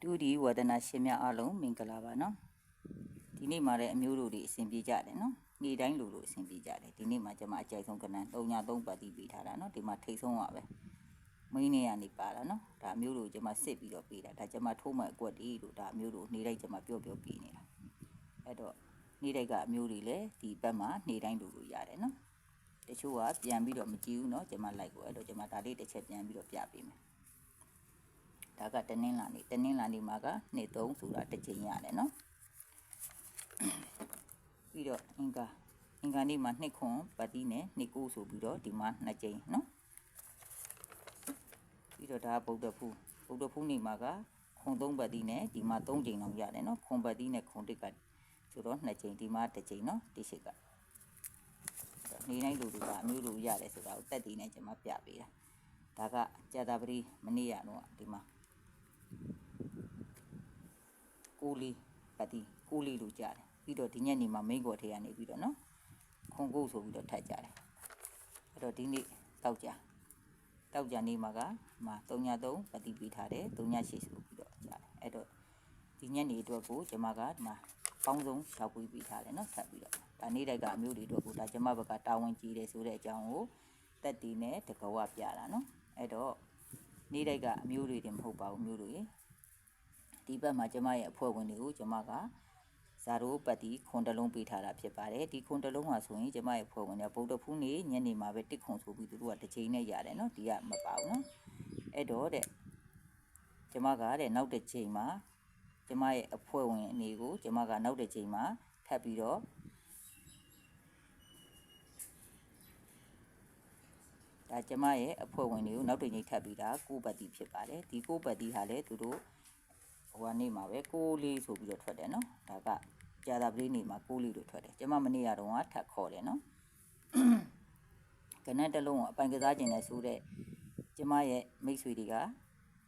ဒုဒီဝဒနာရှင်များအားလုံးမင်္ဂလာပါနော်ဒီနေ့မှာလည်းအမျိုးတို့တွေအစဉ်ပြေကြတယ်နော်နေ့တိုင်းလူလိုအစဉ်ပြေကြတယ်ဒီနေ့မှာကျွန်မအကြိုက်ဆုံးကဏ္ဍ303ပတ်တိပေးထားတာနော်ဒီမှာထိတ်ဆုံးပါပဲမင်းနေရနေပါတာနော်ဒါအမျိုးတို့ကျွန်မစစ်ပြီးတော့ပေးတာဒါကျွန်မထိုးမဲ့အကွက်တီလို့ဒါအမျိုးတို့နေ့တိုင်းကျွန်မပြောပြောပေးနေတာအဲ့တော့နေ့တိုင်းကအမျိုးတွေလည်းဒီဘက်မှာနေ့တိုင်းလူလိုရတယ်နော်တချို့ကပြန်ပြီးတော့မကြည့်ဘူးเนาะကျွန်မလိုက်ကိုအဲ့တော့ကျွန်မဒါလေးတစ်ချက်ပြန်ပြီးတော့ပြပေးမယ် ဒါကတနင်္လာနေ့တနင်္လာနေ့မှာကနေ3ဆိုတာတစ်ချိန်ရတယ်နော်ပြီးတော့အင်္ဂါအင်္ဂါနေ့မှာနှစ်ခွန်ပတ်တိနဲ့နှစ်ကိုဆိုပြီးတော့ဒီမှာနှစ်ချိန်နော်ပြီးတော့ဒါဗုဒ္ဓဖူးဗုဒ္ဓဖူးနေ့မှာကခွန်သုံးပတ်တိနဲ့ဒီမှာ3ချိန်လောက်ရတယ်နော်ခွန်ပတ်တိနဲ့ခွန်တစ်ကဆိုတော့နှစ်ချိန်ဒီမှာတစ်ချိန်နော်တိရှိကနေနိုင်လူတွေကအမျိုးလူရတယ်ဆိုတာကိုတက်တည်နဲ့ကျွန်မပြပေးတာဒါကကြာတာပတိမနေ့ကတော့ဒီမှာ ကိုလီပတ်တိကိုလီလူကြတယ်ပြီးတော့ဒီညနေမှာမိန်ကော်ထေကနေပြီးတော့နော်ခွန်ကုတ်ဆိုပြီးတော့ထပ်ကြတယ်အဲ့တော့ဒီနေ့တောက်ကြတောက်ကြနေမှာကမှာ303ပတ်တိပေးထားတယ်308ဆိုပြီးတော့ကြတယ်အဲ့တော့ဒီညနေအတွက်ကိုကျွန်မကဒီမှာပေါင်းဆုံးရှောက်ပြီးပေးထားတယ်နော်ထပ်ပြီးတော့ဒါနေ့တိုက်ကအမျိုးတွေအတွက်ကိုဒါကျမဘက်ကတာဝန်ကြီးတယ်ဆိုတဲ့အကြောင်းကိုတက်တီနဲ့တကဝပြတာနော်အဲ့တော့ နေ့တိုက်ကအမျိုးတွေတင်မဟုတ်ပါဘူးမျိုးတွေဒီဘက်မှာကျမရဲ့အဖွဲ့ဝင်တွေကိုကျမကဇာရိုးပတ်တီခွန်တလုံးပေးထားတာဖြစ်ပါတယ်ဒီခွန်တလုံးမှာဆိုရင်ကျမရဲ့အဖွဲ့ဝင်တွေဗုဒ္ဓဖူးနေ့ညနေမှာပဲတစ်ခွန်ဆိုပြီးသူတို့ကတစ်ချိန်နဲ့ရတယ်နော်ဒီကမပါဘူးနော်အဲ့တော့တဲ့ကျမကတဲ့နောက်တစ်ချိန်မှာကျမရဲ့အဖွဲ့ဝင်အနေကိုကျမကနောက်တစ်ချိန်မှာထပ်ပြီးတော့ ဒါကျမရဲ့အဖွဲ့ဝင်တွေကိုနောက်တစ်ချိန်ထပ်ပြီးတာကိုပတ်တီဖြစ်ပါတယ်ဒီကိုပတ်တီဟာလည်းသူတို့ဟိုကနေမှာပဲကိုလေးဆိုပြီးတော့ထွက်တယ်နော်ဒါကကြာတာပလေးနေမှာကိုလေးလို့ထွက်တယ်ကျမမနေ့ကတော့ထပ်ခေါ်တယ်နော်ကနက်တစ်လုံးကိုအပိုင်ကစားခြင်းနဲ့ဆိုတဲ့ကျမရဲ့မိတ်ဆွေတွေက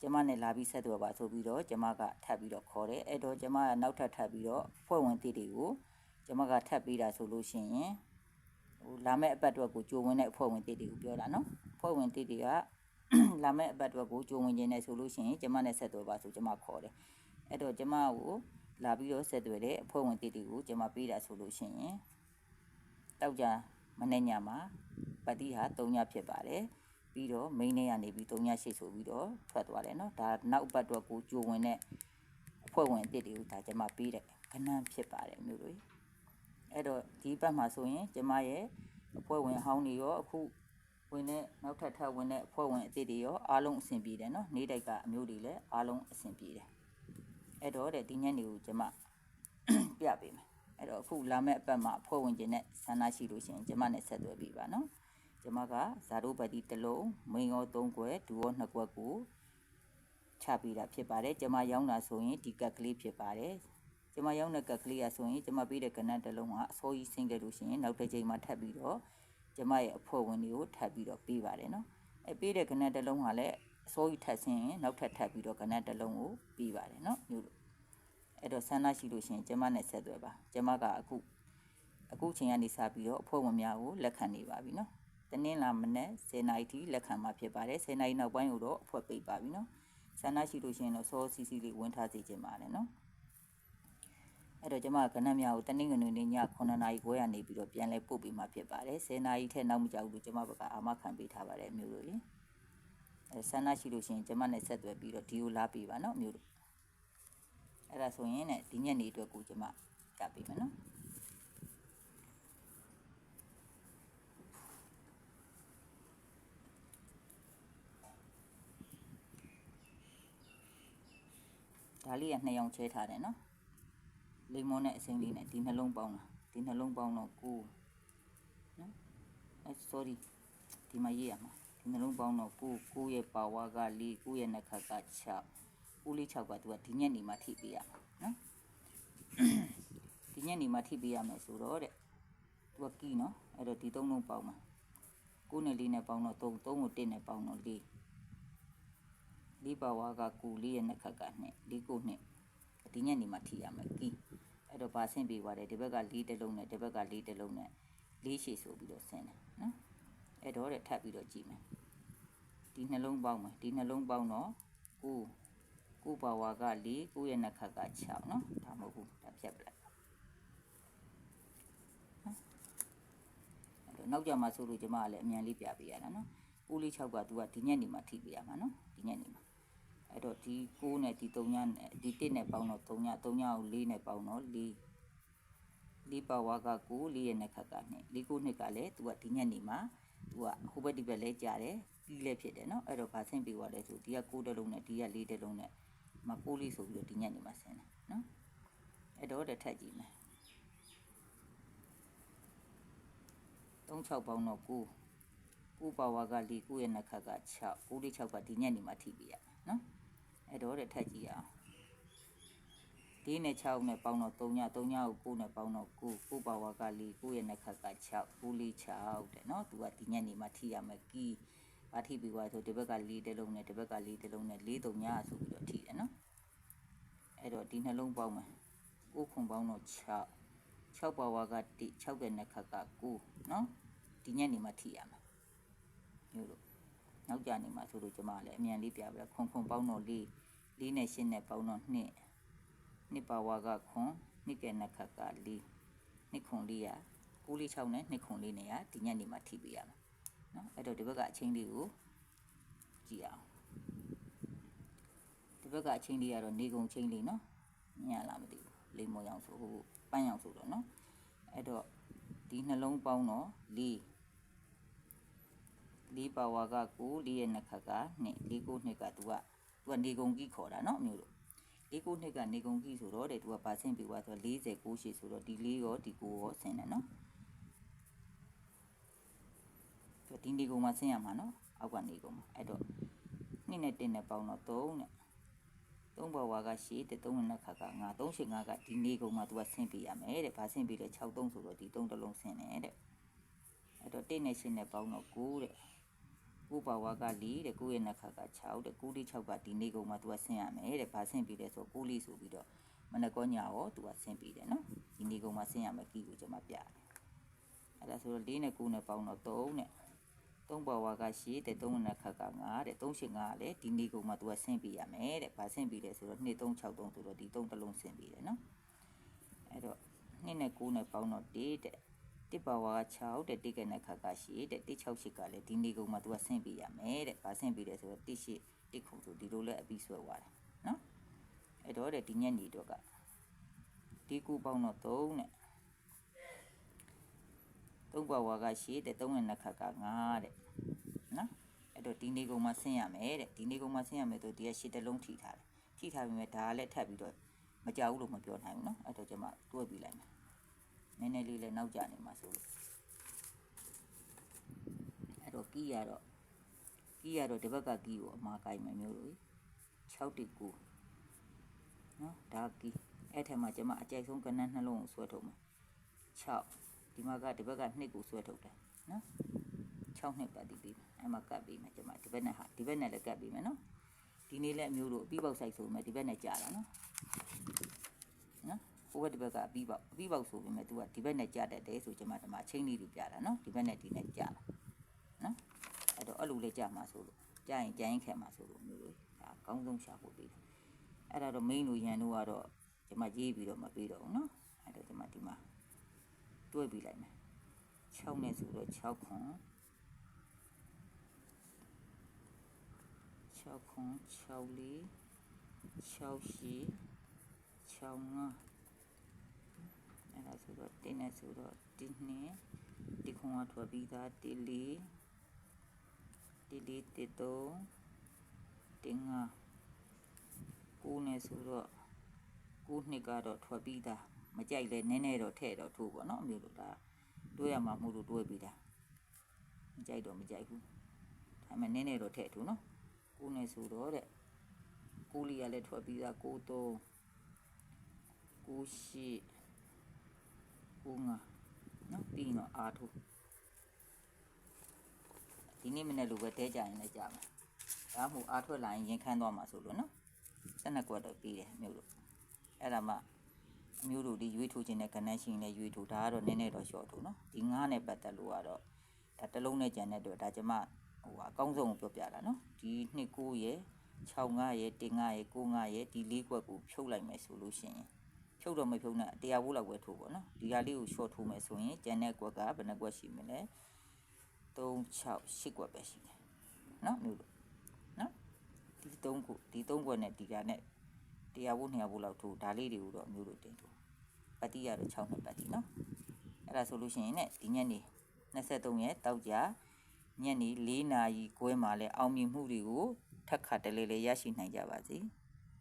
ကျမနဲ့လာပြီးဆက်သွယ်ပါဆိုပြီးတော့ကျမကထပ်ပြီးတော့ခေါ်တယ်အဲ့တော့ကျမကနောက်ထပ်ထပ်ပြီးတော့ဖွဲ့ဝင်တိတွေကိုကျမကထပ်ပြီးတာဆိုလို့ရှိရင် ဟိုလာမယ့်အပတ်အတွက်ကိုကြိုဝင်တဲ့အဖွဲ့ဝင်တိတိကိုပြောတာနော်အဖွဲ့ဝင်တိတိကလာမယ့်အပတ်အတွက်ကိုကြိုဝင်ခြင်းနဲ့ဆိုလို့ရှိရင်ကျမနဲ့ဆက်သွယ်ပါဆိုကျမခေါ်တယ်အဲ့တော့ကျမကိုလာပြီးတော့ဆက်သွယ်တဲ့အဖွဲ့ဝင်တိတိကိုကျမပေးတာဆိုလို့ရှိရင်တောက်ကြမနေ့ညမှာပတိဟာ၃ညဖြစ်ပါတယ်ပြီးတော့မိန်းထဲကနေပြီး၃ညရှိဆိုပြီးတော့ထွက်သွားတယ်နော်ဒါနောက်ဘက်တော့ကိုကြိုဝင်တဲ့အဖွဲ့ဝင်အစ်စ်တွေကိုဒါကျွန်မပေးတဲ့ခဏဖြစ်ပါတယ်မျိုးတို့ အဲ့တော့ဒီဘက်မှာဆိုရင်ကျမရဲ့အဖွဲ့ဝင်ဟောင်းတွေရောအခုဝင်တဲ့နောက်ထပ်ထပ်ဝင်တဲ့အဖွဲ့ဝင်အသစ်တွေရောအားလုံးအဆင်ပြေတယ်နော်နေတိုက်ကအမျိုးတွေလည်းအားလုံးအဆင်ပြေတယ်အဲ့တော့တဲ့ဒီညနေကိုကျမပြပေးမယ်အဲ့တော့အခုလာမယ့်အပတ်မှာအဖွဲ့ဝင်ကျင်တဲ့ဆန္ဒရှိလို့ရှိရင်ကျမနဲ့ဆက်သွယ်ပြီးပါနော်ကျမကဇာတို့ပတိတလုံးမိန်ရော၃ခွဲဒူရော၂ခွဲကိုချပေးတာဖြစ်ပါတယ်ကျမရောင်းတာဆိုရင်ဒီကတ်ကလေးဖြစ်ပါတယ် ကျမရောင်းတဲ့ကက်ကလေးရဆိုရင်ကျမပေးတဲ့ကနက်တစ်လုံးကအစိုးရဆင်းခဲ့လို့ရှိရင်နောက်တစ်ချိန်မှာထပ်ပြီးတော့ကျမရဲ့အဖွဲ့ဝင်တွေကိုထပ်ပြီးတော့ပေးပါတယ်နော်အဲပေးတဲ့ကနက်တစ်လုံးကလည်းအစိုးရထပ်ဆင်းရင်နောက်ထပ်ထပ်ပြီးတော့ကနက်တစ်လုံးကိုပေးပါတယ်နော်မျိုးလို့အဲ့တော့ဆန္ဒရှိလို့ရှိရင်ကျမနဲ့ဆက်သွယ်ပါကျမကအခုအခုချိန်ကနေစပြီးတော့အဖွဲ့ဝင်များကိုလက်ခံနေပါပြီနော်တနင်္လာမနေ့10နာရီထိလက်ခံမှာဖြစ်ပါတယ်10နာရီနောက်ပိုင်းကိုတော့အဖွဲ့ပိတ်ပါပြီနော်ဆန္ဒရှိလို့ရှိရင်တော့စောစီစီလေးဝင်ထားစေချင်ပါတယ်နော် အဲ့တော့ကျမကဏ္ဍများကိုတနင်္ဂနွေနေ့ည9နာရီခွဲရနေပြီးတော့ပြန်လဲပို့ပေးမှာဖြစ်ပါတယ်10နာရီထက်နောက်မကြဘူးလို့ကျမဘက်ကအာမခံပေးထားပါတယ်မျိုးတို့ရေအဲဆန္ဒရှိလို့ရှိရင်ကျမနဲ့ဆက်သွယ်ပြီးတော့ဒီကိုလာပေးပါနော်မျိုးတို့အဲ့ဒါဆိုရင်ねဒီညနေအတွက်ကိုကျမကပ်ပေးမယ်နော်ဒါလေးကနှစ်ယောင်ချဲထားတယ်နော် လိမ္မောနဲ့အစိမ်းလေးနဲ့ဒီနှလုံးပေါင်းတာဒီနှလုံးပေါင်းတော့ကိုနော်အဲ sorry ဒီမှာရေးရမှာဒီနှလုံးပေါင်းတော့ကိုကိုရဲ့ပါဝါက၄ကိုရဲ့နှက်ခတ်က6ဦးလေး6ကသူကဒီညက်နေမှာထိပေးရမှာနော်ဒီညက်နေမှာထိပေးရမယ်ဆိုတော့တဲ့သူကကီးနော်အဲ့တော့ဒီသုံးလုံးပေါင်းမှာကိုနဲ့လေးနဲ့ပေါင်းတော့3 3ကို1နဲ့ပေါင်းတော့4လေးပါဝါကကိုလေးရဲ့နှက်ခတ်က2လေးကို2ဒီညက်နေမှာထိရမယ်ကီး အဲ့တော့ဗာဆင့်ပေးသွားတယ်ဒီဘက်က၄တစ်လုံးနဲ့ဒီဘက်က၄တစ်လုံးနဲ့လေးရှည်ဆိုပြီးတော့ဆင်းတယ်နော်အဲ့တော့တဲ့ထပ်ပြီးတော့ကြည့်မယ်ဒီနှလုံးပေါင်းမယ်ဒီနှလုံးပေါင်းတော့9ကိုပါဝါက4ကိုရဲ့နှစ်ခတ်က6နော်ဒါမဟုတ်ဘူးဒါဖြတ်ပလိုက်အဲ့တော့နောက်ကြမှာဆိုလို့ကျမကလည်းအမြန်လေးပြပေးရတာနော်ကိုလေး6ကသူကဒီညက်နေမှာထိပေးရမှာနော်ဒီညက်နေမှာ အဲ့တော့ဒီ6နဲ့ဒီ3ညနဲ့ဒီ1နဲ့ပေါင်းတော့3ည3ညကို4နဲ့ပေါင်းတော့4လေးပါဝါက9လေးရဲ့နှစ်ခတ်က2လေး9နှစ်ကလည်းသူကဒီညက်နေမှာသူကဟိုဘက်ဒီဘက်လဲကြားတယ်ပြီးလဲဖြစ်တယ်နော်အဲ့တော့ဗာဆင့်ပြီးသွားလဲဆိုဒီက9တက်လုံးနဲ့ဒီက4တက်လုံးနဲ့မ9လေးဆိုပြီးတော့ဒီညက်နေမှာဆင်းတယ်နော်အဲ့တော့တစ်ထက်ကြည့်မယ်36ပေါင်းတော့9 9ပါဝါက4 9ရဲ့နှစ်ခတ်က6 9လေး6ကဒီညက်နေမှာထိပြရမယ်နော် အဲ့တော့တစ်ထက်ကြည့်ရအောင်ဒီနဲ့6နဲ့ပေါင်းတော့3ည3ညကို9နဲ့ပေါင်းတော့9 9ပါဝါက4 9ရဲ့နှစ်ခတ်က6 9လေး6တဲ့နော်သူကဒီညက်နေမှာထိရမယ်ကီးပါထိပြီးသွားဆိုဒီဘက်က4တလုံးနဲ့ဒီဘက်က4တလုံးနဲ့4 3ညဆိုပြီးတော့ထိတယ်နော်အဲ့တော့ဒီနှလုံးပေါင်းမယ်9ခွန်ပေါင်းတော့6 6ပါဝါက1 6ရဲ့နှစ်ခတ်က9နော်ဒီညက်နေမှာထိရမယ်မျိုးလို့ နောက်ကြနေမှာဆိုလို့ကျမလည်းအမြန်လေးပြပြခွန်ခွန်ပေါင်းတော့4 4နဲ့8နဲ့ပေါင်းတော့2နှစ်ပါဝါကခွန်နှစ်ကဲနှစ်ခတ်က4နှစ်ခွန်4ရ9လေး6နဲ့နှစ်ခွန်4နဲ့ရဒီညက်နေမှာထိပေးရမယ်နော်အဲ့တော့ဒီဘက်ကအချင်းလေးကိုကြည့်အောင်ဒီဘက်ကအချင်းလေးကတော့နေကုန်ချင်းလေးနော်ညံ့လားမသိဘူးလိမ္မောရောင်ဆိုဟိုပန်းရောင်ဆိုတော့နော်အဲ့တော့ဒီနှလုံးပေါင်းတော့4 4ပါဝါက9 4ရဲ့နှစ်ခတ်က2 4 9နှစ်ကသူကသူကနေကုန်ကြီးခေါ်တာနော်မျိုးလို့4 9နှစ်ကနေကုန်ကြီးဆိုတော့တဲ့သူကပါဆင့်ပြီးသွားဆိုတော့40 9ရှိဆိုတော့ဒီ4ရောဒီ9ရောဆင်းတယ်နော်သူဒီနေကုန်မှာဆင်းရမှာနော်အောက်ကနေကုန်မှာအဲ့တော့2နဲ့1နဲ့ပေါင်းတော့3နဲ့3ဘဝကရှိတဲ့3နဲ့ခါက9 3ရှိ9ကဒီနေကုန်မှာသူကဆင်းပြရမယ်တဲ့။ဘာဆင်းပြလဲ6 3ဆိုတော့ဒီ3တစ်လုံးဆင်းတယ်တဲ့။အဲ့တော့1နဲ့8နဲ့ပေါင်းတော့9တဲ့။ 9ဘဝက4တဲ့9ရဲ့နှစ်ခါက6တဲ့9လေး6ကဒီနေကုန်မှာသူကဆင်းရမယ်တဲ့။ဘာဆင်းပြလဲဆို9လေးဆိုပြီးတော့မနကောညာရောသူကဆင်းပြတယ်နော်။ဒီနေကုန်မှာဆင်းရမယ်ကီကိုကျွန်မပြတယ်။အဲ့ဒါဆိုတော့4နဲ့9နဲ့ပေါင်းတော့3နဲ့သုံးဘဝကရှိတဲ့သုံးနှစ်ခါက9တဲ့3ရှိ9ကလည်းဒီနေကုန်မှာသူကဆင်းပြရမယ်တဲ့။ဘာဆင်းပြလဲဆိုတော့2 3 6 3ဆိုတော့ဒီ3တစ်လုံးဆင်းပြတယ်နော်။အဲ့တော့2နဲ့9နဲ့ပေါင်းတော့1တဲ့။ တစ်ဘဝက6တဲ့တိကနဲ့ခါကရှိတဲ့1 6ရှိကလည်းဒီနေကုန်မှာသူကဆင်းပြရမယ်တဲ့။ဘာဆင်းပြလဲဆိုတော့1ရှိ1ခုဆိုဒီလိုလဲအပြီးဆွဲသွားတယ်နော်။အဲ့တော့တဲ့ဒီညက်နေတော့ကဒီကူပေါင်းတော့3နဲ့သုံးဘဝကရှိတဲ့သုံးနဲ့နှစ်ခါက9တဲ့နော်အဲ့တော့ဒီနေကုန်မှာဆင်းရမယ်တဲ့ဒီနေကုန်မှာဆင်းရမယ်ဆိုဒီကရှစ်တလုံးထိထားတယ်ထိထားပြီးမြဲဒါကလည်းထပ်ပြီးတော့မကြောက်ဘူးလို့မပြောနိုင်ဘူးနော်အဲ့တော့ကျွန်မတွဲပြီးလိုက်မယ် နည်းနည်းလေးလည်းနောက်ကျနေမှာဆိုလို့အဲ့တော့ကီးရတော့ကီးရတော့ဒီဘက်ကကီးကိုအမှားကိုက်မယ်မျိုးလို့6တိ9နော်ဒါကီးအဲ့ထက်မှာကျွန်မအကြိုက်ဆုံးကနန်းနှလုံးကိုဆွဲထုတ်မယ်6ဒီမှာကဒီဘက်က2ကိုဆွဲထုတ်တယ်နော်6နှစ်ပတ်တည်ပြီးအဲ့မှာကတ်ပြီးမယ်ကျွန်မဒီဘက်နဲ့ဟာဒီဘက်နဲ့လည်းကတ်ပြီးမယ်နော်ဒီနေ့လည်းအမျိုးတို့အပြီးပေါက်ဆိုင်ဆိုမယ်ဒီဘက်နဲ့ကြာတာနော်နော် ဟိုဘက်ဒီဘက်ကအပြီးပေါက်အပြီးပေါက်ဆိုပြီးမယ် तू ကဒီဘက်နဲ့ကြာတတ်တယ်ဆိုကျွန်မဒီမှာအချင်းလေးတွေပြတာနော်ဒီဘက်နဲ့ဒီနဲ့ကြာတာနော်အဲ့တော့အဲ့လိုလေးကြာမှာဆိုလို့ကြာရင်ကြာရင်ခဲမှာဆိုလို့မျိုးတို့ဒါအကောင်းဆုံးရှာဖို့ပြီးတယ်အဲ့ဒါတော့ main လိုရန်တို့ကတော့ကျွန်မရေးပြီးတော့မပြီးတော့ဘူးနော်အဲ့တော့ကျွန်မဒီမှာတွဲပြီးလိုက်မယ်6နဲ့ဆိုတော့6ခွန်6ခွန်6လေး6ရှိ6ငါ အဲ့ဒါဆိုတော့တင်းနဲ့ဆိုတော့တင်းနဲ့ဒီခွန်ကထွက်ပြီးသားတင်းလေးတင်းလေးတင်းတော့တင်းငါ9နဲ့ဆိုတော့9နှစ်ကတော့ထွက်ပြီးသားမကြိုက်လဲနည်းနည်းတော့ထဲ့တော့ထိုးပေါ့နော်အမျိုးတို့ဒါတွေးရမှာမှုလို့တွေးပြီးတာမကြိုက်တော့မကြိုက်ဘူးဒါမှနည်းနည်းတော့ထဲ့ထိုးနော်ကိုနဲ့ဆိုတော့တဲ့ကိုလီကလည်းထွက်ပြီးသားကိုတော့ကိုရှိ ကိုငါနော်ပြီးတော့အာထိုးဒီနေ့မနေ့လိုပဲတဲကြရင်လည်းကြာမယ်ဒါမှမဟုတ်အားထွက်လာရင်ရင်ခမ်းသွားမှာဆိုလို့နော်ဆက်နှစ်ကွက်တော့ပြီးတယ်မျိုးလို့အဲ့ဒါမှအမျိုးတို့ဒီရွေးထိုးခြင်းနဲ့ကနန်းရှင်နဲ့ရွေးထိုးဒါကတော့နည်းနည်းတော့ရှော့ထိုးနော်ဒီငားနဲ့ပတ်သက်လို့ကတော့ဒါတစ်လုံးနဲ့ကြံတဲ့အတွက်ဒါကျမဟိုအကောင်းဆုံးကိုပြောပြတာနော်ဒီနှစ်ကိုရယ်65ရဲ့တင်9ရဲ့95ရဲ့ဒီလေးကွက်ကိုဖြုတ်လိုက်မယ်ဆိုလို့ရှိရင် ဖြုတ်တော့မဖြုတ်နဲ့တရားဘိုးလောက်ပဲထိုးပေါ့နော်ဒီဟာလေးကို short ထိုးမယ်ဆိုရင်ကျန်တဲ့ကွက်ကဘယ်နှကွက်ရှိမလဲ3 6 8ကွက်ပဲရှိတယ်နော်မျိုးလို့နော်ဒီ3ခုဒီ3ကွက်နဲ့ဒီကနဲ့တရားဘိုး200ဘိုးလောက်ထိုးဒါလေးတွေကိုတော့မျိုးလို့တင်ထိုးပတ်တိရတော့6နှစ်ပတ်တိနော်အဲ့ဒါဆိုလို့ရှိရင်ねဒီညနေ23ရက်တောက်ကြညနေ4နာရီခွဲမှာလဲအောင်မြင်မှုတွေကိုထက်ခါတလဲလဲရရှိနိုင်ကြပါစေ။